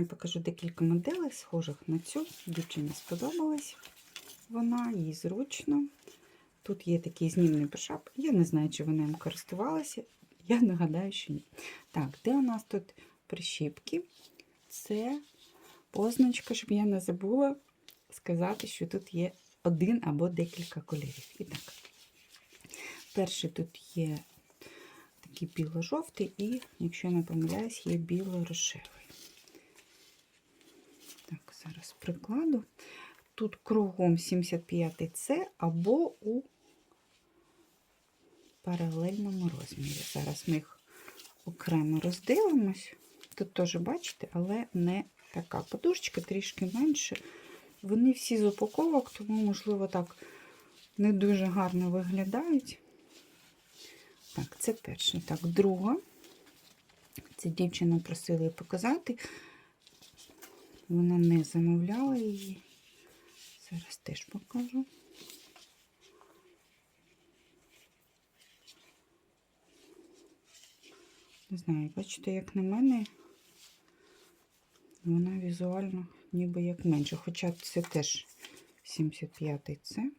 Я покажу декілька моделей, схожих на цю. Дівчині сподобалась вона, їй зручно. Тут є такий знімний пришап. Я не знаю, чи вона їм користувалася. Я нагадаю, що ні. Так, де у нас тут прищіпки? Це позначка, щоб я не забула сказати, що тут є один або декілька кольорів. І так, перший тут є такий біло-жовтий, і, якщо я не помиляюсь, є біло-рожевий. Зараз прикладу. Тут кругом 75 це або у паралельному розмірі. Зараз ми їх окремо роздивимось. Тут теж бачите, але не така подушечка, трішки менше. Вони всі з упаковок, тому, можливо, так не дуже гарно виглядають. Так, це перше. Так, друга. Це дівчина просила показати. Вона не замовляла її. Зараз теж покажу. Не знаю, бачите, як на мене, вона візуально ніби як менше. Хоча це теж 75-й це.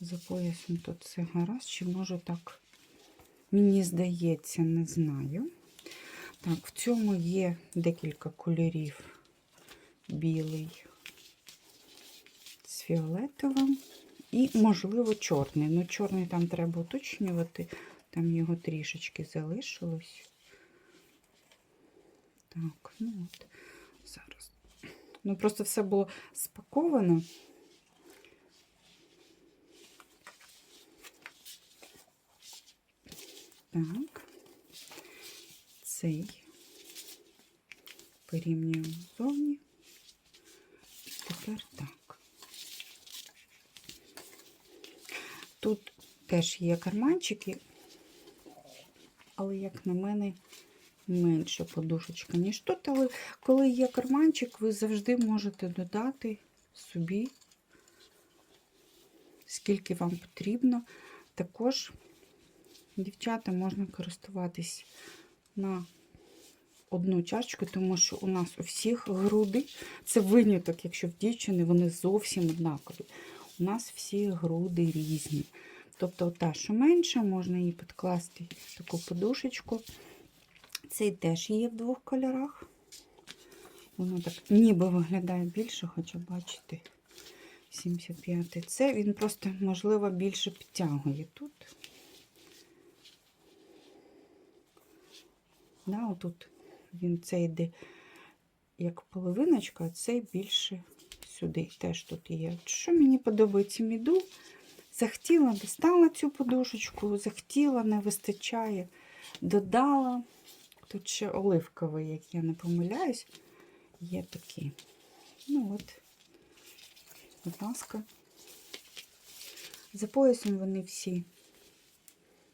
За поясом тут все гаразд, чи може так, мені здається, не знаю. Так, в цьому є декілька кольорів. Білий з фіолетовим і, можливо, чорний. Ну, чорний там треба уточнювати, там його трішечки залишилось. Так, ну от, зараз. Ну, просто все було спаковано. Так, цей порівнюємо ззовні. Тепер так. Тут теж є карманчики, але, як на мене, менша подушечка, ніж тут. Але коли є карманчик, ви завжди можете додати собі, скільки вам потрібно. Також, дівчата, можна користуватись на одну чашечку, тому що у нас у всіх груди, це виняток, якщо в дівчини вони зовсім однакові. У нас всі груди різні. Тобто, та, що менше, можна її підкласти таку подушечку. Цей теж є в двох кольорах. Воно так ніби виглядає більше, хоча бачите, 75 Це він просто, можливо, більше підтягує тут. Да, отут він це йде як половиночка, а цей більше сюди теж тут є. Що мені подобається міду? Захотіла, достала цю подушечку, захотіла, не вистачає, додала. Тут ще оливковий, як я не помиляюсь, є такі. Ну от, будь ласка. За поясом вони всі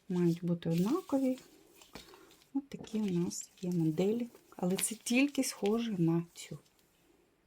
мають бути однакові. Ось такі у нас є моделі, але це тільки схоже на цю.